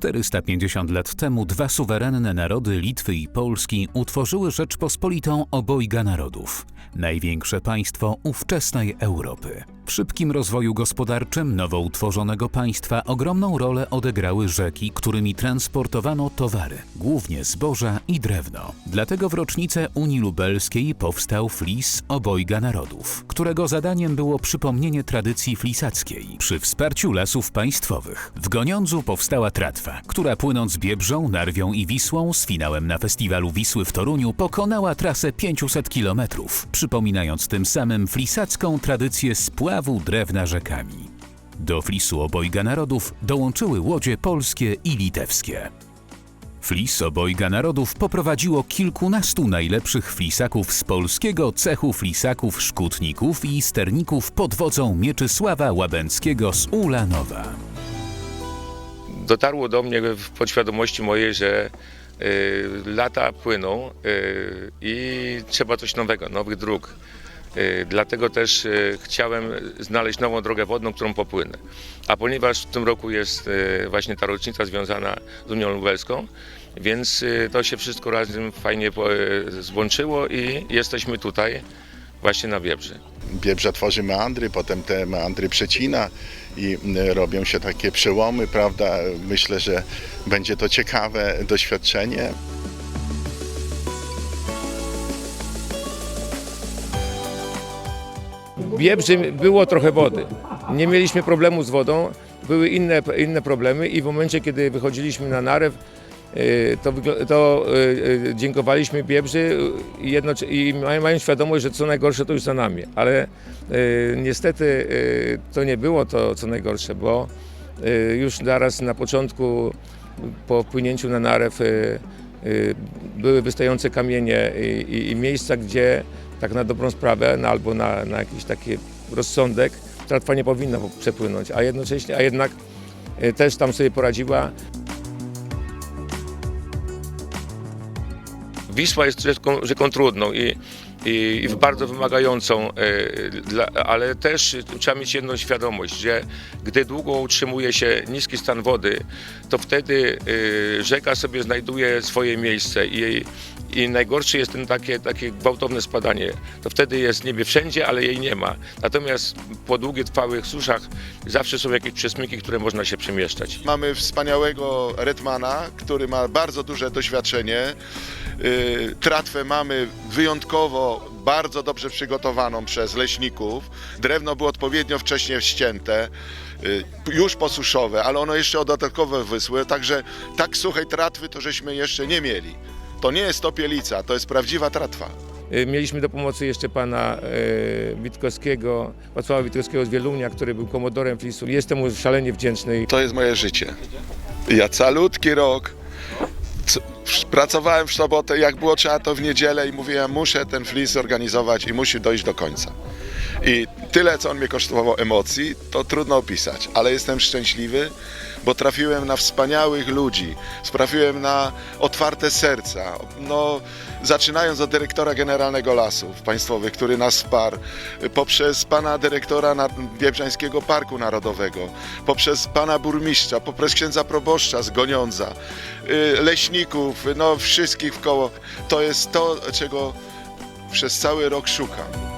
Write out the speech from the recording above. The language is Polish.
450 lat temu dwa suwerenne narody Litwy i Polski utworzyły Rzeczpospolitą obojga narodów, największe państwo ówczesnej Europy. W szybkim rozwoju gospodarczym nowo utworzonego państwa ogromną rolę odegrały rzeki, którymi transportowano towary, głównie zboża i drewno. Dlatego w rocznicę Unii Lubelskiej powstał flis obojga narodów, którego zadaniem było przypomnienie tradycji flisackiej przy wsparciu lasów państwowych. W Goniądzu powstała tratwa, która płynąc Biebrzą, Narwią i Wisłą z finałem na festiwalu Wisły w Toruniu pokonała trasę 500 km, przypominając tym samym flisacką tradycję drewna rzekami. Do flisu obojga narodów dołączyły łodzie polskie i litewskie. Flis obojga narodów poprowadziło kilkunastu najlepszych flisaków z polskiego cechu flisaków, szkutników i sterników pod wodzą Mieczysława Łabęckiego z Ulanowa. dotarło do mnie w podświadomości mojej, że y, lata płyną y, i trzeba coś nowego, nowych dróg. Y, Dlatego też y, chciałem znaleźć nową drogę wodną, którą popłynę. A ponieważ w tym roku jest y, właśnie ta rocznica związana z Unią Lubelską, więc to się wszystko razem fajnie złączyło i jesteśmy tutaj właśnie na Biebrzy. Biebrza tworzy meandry, potem te meandry przecina i robią się takie przełomy, prawda? Myślę, że będzie to ciekawe doświadczenie. W Biebrzy było trochę wody. Nie mieliśmy problemu z wodą, były inne, inne problemy i w momencie, kiedy wychodziliśmy na narew, y, to, to y, y, dziękowaliśmy Biebrzy i, mają, świadomość, że co najgorsze to już za nami. Ale niestety to nie było to co najgorsze, bo już zaraz na początku po wpłynięciu na narew były wystające kamienie i, i, i miejsca, gdzie tak na dobrą sprawę, no, albo na, na jakiś taki rozsądek, tratwa nie powinna przepłynąć, a jednocześnie, a jednak y, też tam sobie poradziła. Wisła jest rzeką, rzeką trudną i, i, i bardzo wymagającą, e, dla, ale też trzeba mieć jedną świadomość, że gdy długo utrzymuje się niski stan wody, to wtedy e, rzeka sobie znajduje swoje miejsce i, i najgorsze jest ten takie, takie gwałtowne spadanie. To wtedy jest niebie wszędzie, ale jej nie ma. Natomiast po długotrwałych suszach zawsze są jakieś przesmyki, które można się przemieszczać. Mamy wspaniałego Redmana, który ma bardzo duże doświadczenie. Yy, Tratwę mamy wyjątkowo bardzo dobrze przygotowaną przez leśników. Drewno było odpowiednio wcześnie ścięte, yy, już posuszowe, ale ono jeszcze dodatkowo wysłe, także tak suchej tratwy to żeśmy jeszcze nie mieli. To nie jest topielica, to jest prawdziwa tratwa. Y, Mieliśmy do pomocy jeszcze pana y, Witkowskiego, Wacława Witkowskiego z Wielunia, który był komodorem FIS-u. Jestem mu szalenie wdzięczny. To jest moje życie. Ja calutki rok pracowałem w sobotę, jak było trzeba to w niedzielę i mówiłem, muszę ten flis zorganizować i musi dojść do końca. I tyle, co on mnie kosztował emocji, to trudno opisać, ale jestem szczęśliwy, bo trafiłem na wspaniałych ludzi, trafiłem na otwarte serca. No, zaczynając od dyrektora generalnego lasów państwowych, który nas wsparł, poprzez pana dyrektora Biebrzańskiego Parku Narodowego, poprzez pana burmistrza, poprzez księdza proboszcza z Goniądza, y, leśników, no wszystkich w koło. To jest to, czego przez cały rok szukam.